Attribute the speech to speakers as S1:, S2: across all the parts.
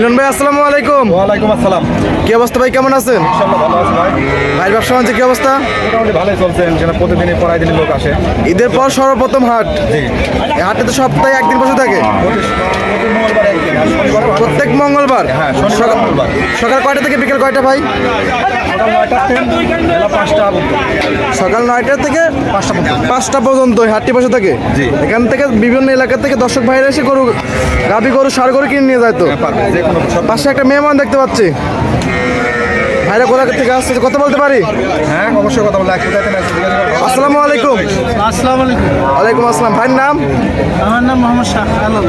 S1: মিলন ভাই আসসালামু আলাইকুম।
S2: ওয়ালাইকুম আসসালাম।
S1: কি অবস্থা ভাই কেমন আছেন?
S2: ভালো আছি ভাই।
S1: ভাই ব্যবসা বাণিজ্য কি অবস্থা?
S2: মোটামুটি ভালোই চলছে যেন প্রতিদিনই পড়াই দিনে লোক আসে।
S1: ঈদের পর সর্বপ্রথম হাট। হাটে তো সপ্তাহে একদিন বসে থাকে। প্রত্যেক মঙ্গলবার?
S2: হ্যাঁ,
S1: সকাল- সকাল কয়টা থেকে বিকেল কয়টা ভাই?
S2: সকাল নয়টা থেকে পাঁচটা পর্যন্ত।
S1: হাটটি বসে থাকে? এখান থেকে বিভিন্ন এলাকা থেকে দর্শক ভাইরা এসে গরু গাভি গরু সার গরু কিনে নিয়ে যায় তো?
S2: হ্যাঁ,
S1: পাশে একটা মেহমান দেখতে পাচ্ছি। ভাইরা কোথা থেকে আসছে কথা বলতে পারি?
S2: হ্যাঁ অবশ্যই কথা বলে।
S1: আসসালামু আলাইকুম।
S3: আসসালামু আলাইকুম।
S1: ওয়ালাইকুম আসসালাম। ভাইয়ের নাম?
S3: আমার নাম মোহাম্মদ শাহ আলম।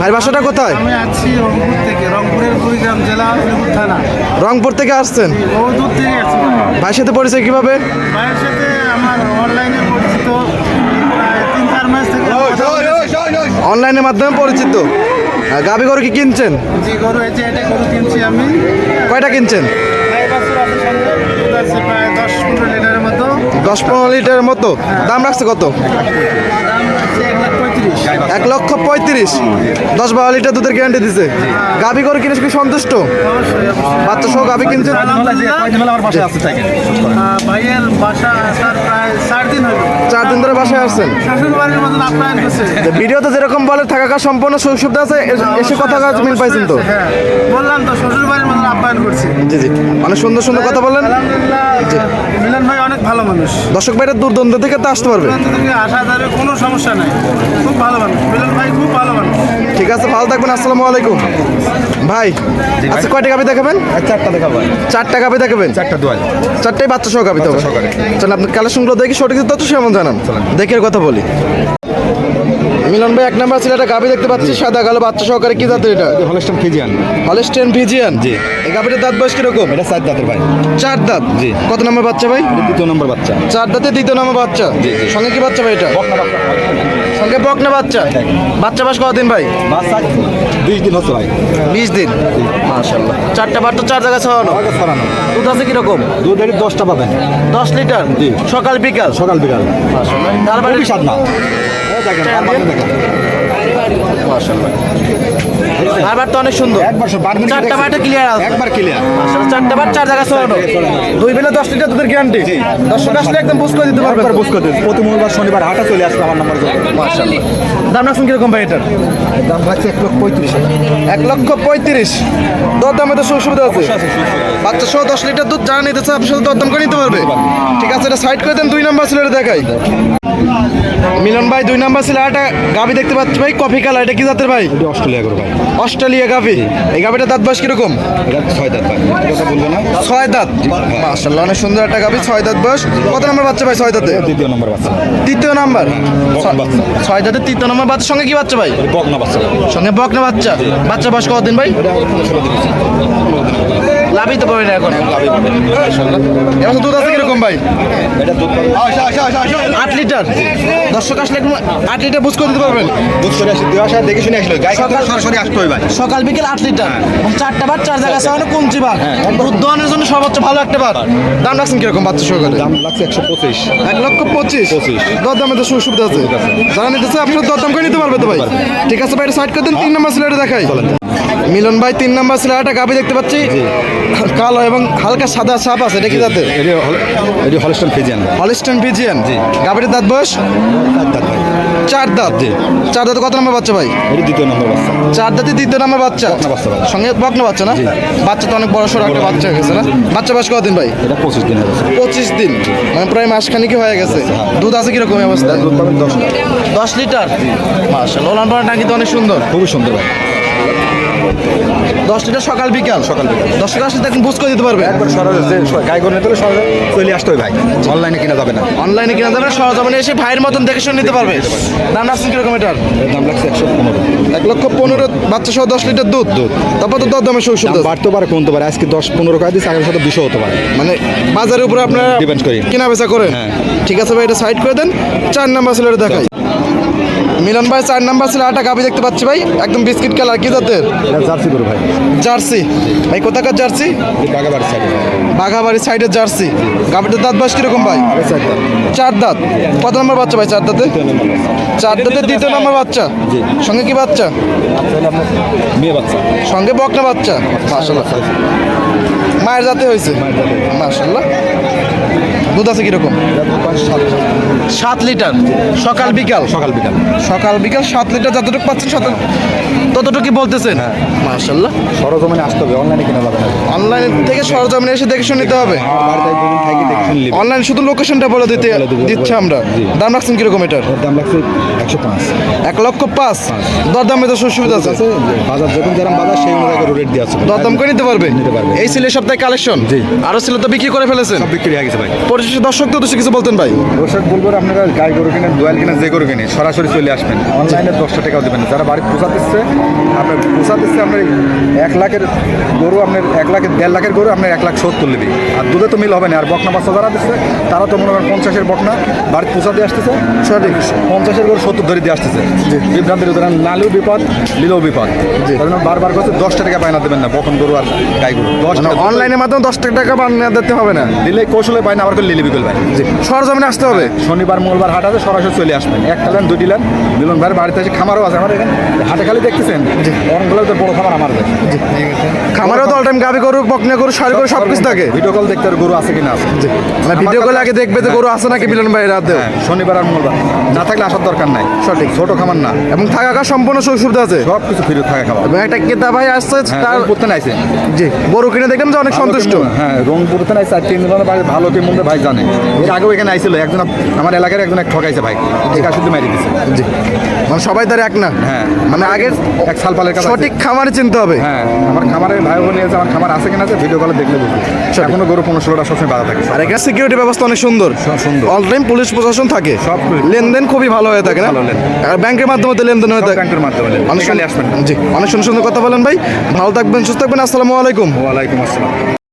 S1: ভাইয়ের বাসাটা কোথায়?
S3: আমি আছি রংপুর থেকে রংপুরের কুড়িগ্রাম জেলা আলিপুর থানা।
S1: রংপুর থেকে আসছেন?
S3: বহু দূর থেকে আছি
S1: ভাইয়ের সাথে পরিচয় কীভাবে?
S3: ভাইয়ের সাথে আমার অনলাইনে পরিচিত তিন চার মাস থেকে
S1: অনলাইনের মাধ্যমে পরিচিত। আর গাভি গরু কি কিনছেন?
S3: জি গরু এই যে এটা গরু কিনছি আমি।
S1: কয়টা কিনছেন?
S3: দশ পনেরো লিটারের মতো।
S1: দাম রাখছে কত?
S3: এক
S1: লক্ষ পঁয়ত্রিশ। দশ বারো লিটার দুধের গ্যারান্টি দিছে। গাভি করে কিনে কি সন্তুষ্ট। বাচ্চা সহ গাভি
S3: কিনছে? ভাইয়ের বাসা চার দিন
S1: ধরে বাসায় আসছেন? ভিডিওতে যেরকম বলে থাকা সম্পূর্ণ সুবিধা আছে এসে কথা কাজ মিল পাইছেন তো?
S3: হ্যাঁ। বললাম তো শ্বশুর বাড়ির মতন আপ্যায়ন করছি।
S1: জি জি। অনেক সুন্দর সুন্দর কথা বললেন।
S3: ভাই অনেক ভালো মানুষ।
S1: দর্শক ভাইরা দূরদূরান্ত থেকে তো আসতে পারবে।
S3: আসা যাবে কোনো সমস্যা নাই। খুব ভালো মানুষ। মিলন ভাই খুব ভালো মানুষ।
S1: ঠিক আছে ভালো থাকবেন আসসালামু আলাইকুম। ভাই আচ্ছা কয়টা গাবি দেখাবেন?
S2: এক চারটা দেখাবো।
S1: চারটা গাবি দেখাবেন?
S2: চারটা দোয়াল
S1: চারটাই বাচ্চা সহ গাবি তো। চলেন আপনার কালেকশনগুলো দেখি সঠিক তথ্য সেমন জানান। দেখে কথা বলি। মিলন ভাই এক নাম্বার ছিল একটা গাভি দেখতে পাচ্ছি সাদা কালো বাচ্চা সহকারে কি জাতের এটা?
S2: হলস্টাম ফিজিয়ান
S1: হলস্টেন ভিজিয়ান
S2: জি।
S1: এই গাভিটার দাঁত বয়স কীরকম?
S2: এটা চার দাঁতের ভাই।
S1: চার দাঁত?
S2: জি।
S1: কত নম্বর বাচ্চা ভাই?
S2: দ্বিতীয় নম্বর বাচ্চা।
S1: চার দাঁতে দ্বিতীয় নম্বর বাচ্চা?
S2: জি।
S1: সঙ্গে কি বাচ্চা ভাই এটা? সঙ্গে বকনা বাচ্চা? বাচ্চা বাস কতদিন ভাই?
S2: বাচ্চা বিশ দিন হচ্ছে ভাই।
S1: বিশ দিন? মাশাল্লাহ চারটা বাচ্চা চার জায়গায় ছড়ানো।
S2: ছড়ানো।
S1: দুধ আছে কীরকম?
S2: দুধ এটি দশটা পাবেন।
S1: দশ লিটার?
S2: জি।
S1: সকাল বিকাল?
S2: সকাল বিকাল।
S1: তারপরে
S2: খুবই স্বাদ না। এই দেখেন
S1: তো অনেক সুন্দর। চারটা ক্লিয়ার আছে।
S2: একবার ক্লিয়ার
S1: আসলে চারটা বার চার জায়গায় ছড়ানো দুই বেলা দশ লিটার দুধের গ্যারান্টি দর্শক আসলে একদম বুঝ করে দিতে পারবে
S2: একবার বুঝ করে প্রতি মঙ্গলবার শনিবার হাটা চলে আসবে আমার নাম্বার
S1: দাম রাখছেন কীরকম ভাই এটার?
S2: দাম রাখছে এক লক্ষ পঁয়ত্রিশ।
S1: এক লক্ষ পঁয়ত্রিশ। দর দামে তো সুযোগ সুবিধা আছে। বাচ্চা সহ দশ লিটার দুধ যারা নিতে চায় দরদাম করে নিতে পারবে। ঠিক আছে এটা সাইড করে দেন দুই নাম্বার দেখাই। মিলন ভাই দুই নাম্বার ছিল একটা গাভি দেখতে পাচ্ছি ভাই কফি কালার এটা কি জাতের ভাই?
S2: অস্ট্রেলিয়া করো ভাই।
S1: অস্ট্রেলিয়া গাভি। এই গাভিটা দাঁত বয়স কীরকম?
S2: এটা ছয় দাঁত ভাই কথা বলব না।
S1: ছয় দাঁত? মাশাল্লাহ অনেক সুন্দর একটা গাভি ছয় দাঁত বয়স। কত নম্বর বাচ্চা ভাই ছয় দাঁতে?
S2: দ্বিতীয় নম্বর বাচ্চা।
S1: তৃতীয় নাম্বার? ছয় দাঁতে তৃতীয় নম্বর বাচ্চার সঙ্গে কি বাচ্চা ভাই?
S2: বকনা বাচ্চা।
S1: সঙ্গে বকনা বাচ্চা। বাচ্চা বয়স কতদিন ভাই? লাভই তো পাবে না এখন। এবার দুধ আছে কীরকম ভাই?
S2: এটা দুধ
S1: আট লিটার? দর্শক আসলে একদম আট লিটার বুঝ করে দিতে পারবেন।
S2: দুধ করে আসি দুই আসা দেখে শুনে আসলো। গাই সকাল সরাসরি আসতে হয় ভাই।
S1: সকাল বিকেল আট লিটার। এবং চারটা বার চার জায়গা আছে মানে কমছি বার দুধ দোয়ানোর জন্য সর্বোচ্চ ভালো একটা বার দাম রাখছেন কীরকম বাচ্চা সহকারে?
S2: দাম লাগছে একশো পঁচিশ।
S1: এক লক্ষ পঁচিশ?
S2: পঁচিশ।
S1: দর দামে তো সুবিধা আছে। যারা নিতে চায় আপনার দর দাম করে নিতে পারবে তো ভাই। ঠিক আছে ভাই সাইড করে দেন তিন নম্বর সিলেটে দেখাই। মিলন ভাই তিন নম্বর একটা গাবি দেখতে পাচ্ছি। কালো এবং হালকা সাদা ছাপ আছে এটা কি
S2: এটি এটি হলস্টন ফিজিয়ান।
S1: হলিস্টান পিজিয়ান
S2: জি।
S1: গাবির দাঁত বয়স?
S2: চার দাঁত জি।
S1: চার দাঁত কত নম্বর বাচ্চা ভাই?
S2: এটি দ্বিতীয় নম্বর বাচ্চা।
S1: চার দাঁতে দ্বিতীয় নম্বর বাচ্চা। সঙ্গে বকনা বাচ্চা না? বাচ্চা তো অনেক বড় সড়ো একটা বাচ্চা হয়ে গেছে না? বাচ্চা বয়স কতদিন ভাই?
S2: এটা পঁচিশ আছে
S1: পঁচিশ দিন। মানে প্রায় মাসখানিকই হয়ে গেছে। দুধ আছে কীরকম অবস্থা
S2: দুধ পাবেন দশটা
S1: দশ লিটার? মার্শাল ওলান পাড়া টাঙ্কি তো অনেক সুন্দর।
S2: খুবই সুন্দর ভাই।
S1: দশ লিটার সকাল বিকাল।
S2: সকাল বিকাল।
S1: দশ টাকা আসলে দেখুন বুঝ করে দিতে পারবে।
S2: একবার সরাসরি গাই গরু নিতে হলে সরাসরি চলে আসতে হয় ভাই। অনলাইনে কিনা যাবে না।
S1: অনলাইনে কিনা যাবে না সরজমিনে এসে ভাইয়ের মতন দেখে শুনে নিতে পারবে। দাম রাখছেন কীরকম এটার?
S2: দাম লাগছে একশো পনেরো।
S1: এক লক্ষ পনেরো বাচ্চা সহ দশ লিটার দুধ? দুধ। তারপর তো দর দামের সুযোগ
S2: দাম বাড়তে পারে কমতে পারে। আজকে দশ পনেরো কাজ দিচ্ছে আগের সাথে দুশো হতে পারে।
S1: মানে বাজারের উপরে আপনারা
S2: Depend করি।
S1: কেনা বেচা করেন।
S2: হ্যাঁ।
S1: ঠিক আছে ভাই এটা সাইড করে দেন। চার নাম্বার ছিল দেখাই। মিলন ভাই চার নাম্বার ছিল আটা গাবি দেখতে পাচ্ছি ভাই একদম বিস্কিট কালার কি জাতের?
S2: জার্সি গরু ভাই।
S1: জার্সি। ভাই কোথাকার জার্সি?
S2: এই বাগাবাড়ি সাইডে
S1: বাঘাবাড়ির সাইডের জার্সি। গাবিটার দাঁত বয়স কীরকম ভাই?
S2: চার
S1: দাঁত। কত নম্বর বাচ্চা ভাই চার দাঁতে। চার দাঁতে দ্বিতীয় নম্বর বাচ্চা? সঙ্গে কি বাচ্চা?
S2: মেয়ে বাচ্চা।
S1: সঙ্গে বকনা বাচ্চা? মাশাল্লাহ মায়ের জাতে হয়েছে। মাশাল্লাহ দুধ আছে কীরকম? সাত লিটার। সকাল বিকাল?
S2: সকাল বিকাল।
S1: সকাল বিকাল সাত লিটার যতটুকু পাচ্ছেন ততটুকু বলতেছেন?
S2: হ্যাঁ।
S1: মাশাল্লাহ
S2: সরজমিনে আসতে হবে অনলাইনে কিনা যাবে না
S1: অনলাইন থেকে সরজমিনে এসে দেখে শুনে নিতে হবে। অনলাইন শুধু লোকেশনটা বলে দিতে দিচ্ছে আমরা। দাম রাখছেন কীরকম এটার?
S2: দাম লাগছে একশো পাঁচ।
S1: এক লক্ষ পাঁচ? দরদামে তো সুবিধা আছে।
S2: বাজার যখন যেরকম বাজার সেই অনুযায়ী রেট দিয়ে আছে।
S1: দরদাম করে নিতে পারবে?
S2: নিতে পারবে।
S1: এই ছিল সপ্তাহে কালেকশন
S2: জি।
S1: আরও ছিল তো বিক্রি করে ফেলেছেন।
S2: বিক্রি হয়ে গেছে ভাই।
S1: পরিশেষে দর্শক তো কিছু বলতেন ভাই।
S2: দর্শক বলব আপনারা গাই গরু কিনেন দোয়াল কিনেন যে গরু কিনে সরাসরি চলে আসবেন। অনলাইনে দশটা টাকাও দেবেন। যারা বাড়ি পোষা দিচ্ছে আপনার পোষা দিচ্ছে আপনার এক লাখের গরু আপনার এক লাখের দেড় লাখের গরু আপনার এক লাখ সত্তর নেবে আর দুধে তো মিল হবে না আর বকনা বাচ্চা যারা দিচ্ছে তারা তো মনে করেন পঞ্চাশের বকনা বাড়ি পোষা দিয়ে আসতেছে সঠিক। পঞ্চাশের গরু সত্তর ধরে দিয়ে আসতেছে। বিভ্রান্তির উদাহরণ নালেও বিপদ লিলেও বিপদ। বারবার করছে দশটা টাকা বায়না দেবেন না বকন গরু আর গাই গরু। দশ
S1: মানে অনলাইনের মাধ্যমে দশ টাকা বানিয়ে দিতে হবে না।
S2: দিলে কৌশলে বায়না আবার করে লিলে বিকল ভাই।
S1: সরজমিনে আসতে হবে।
S2: শনিবার মঙ্গলবার হাট আছে সরাসরি চলে আসবেন। একটা লেন দুটি লেন। মিলন ভাইয়ের বাড়িতে আছে খামারও আছে আমার এখানে। হাটে খালি দেখতেছেন? অনেকগুলো তো বড় খামার। আমার আছে।
S1: খামারেও তো অল টাইম গাবি গরু বকনা গরু সারি গরু সব কিছু থাকে।
S2: ভিডিও কল দেখতে হবে গরু আছে কিনা
S1: মানে ভিডিও কলে আগে দেখবে যে গরু আছে নাকি মিলন ভাই রাতে
S2: হ্যাঁ শনিবার আর মঙ্গলবার। না থাকলে আসার দরকার নাই। সঠিক। ছোট খামার না।
S1: এবং থাকা খাওয়া সম্পূর্ণ সুযোগ সুবিধা আছে।
S2: সব কিছু ফিরে থাকা খাবার।
S1: এবং একটা ক্রেতা ভাই আসছে
S2: হ্যাঁ
S1: তার
S2: করতে নাইছে।
S1: জি গরু কিনে দেখলাম যে অনেক সন্তুষ্ট।
S2: হ্যাঁ রংপুরতে নাই চার তিন দিনের বাড়ি ভালো মন্দ ভাই জানে। এর আগেও এখানে আইছিল। একজন আমার এলাকার একজন এক ঠকাইছে ভাই। ঠিক আছে শুধু মারি দিছে।
S1: জি। মানে সবাই তার এক না।
S2: হ্যাঁ।
S1: মানে আগে
S2: এক সাল পালের
S1: সঠিক খামারে চিনতে হবে।
S2: হ্যাঁ আমার খামারে ভাই বোন আছে আমার খামার আছে কিনা আছে ভিডিও কলে দেখলে বুঝবে। এখনও গরু পনেরো ষোলোটা সবসময় বাধা থাকে।
S1: আর এখানে সিকিউরিটি ব্যবস্থা অনেক সুন্দর।
S2: সুন্দর।
S1: অল টাইম পুলিশ প্রশাসন থাকে।
S2: সব
S1: লেনদেন খুবই ভালো হয়ে থাকে না? আর ব্যাংকের মাধ্যমে তো লেনদেন হয়ে থাকে।
S2: ব্যাংকের মাধ্যমে।
S1: অনেক
S2: আসবেন।
S1: জি অনেক সুন্দর সুন্দর কথা বলেন ভাই। ভালো থাকবেন সুস্থ থাকবেন। আসসালামু আলাইকুম।
S2: ওয়ালাইকুম আসসালাম।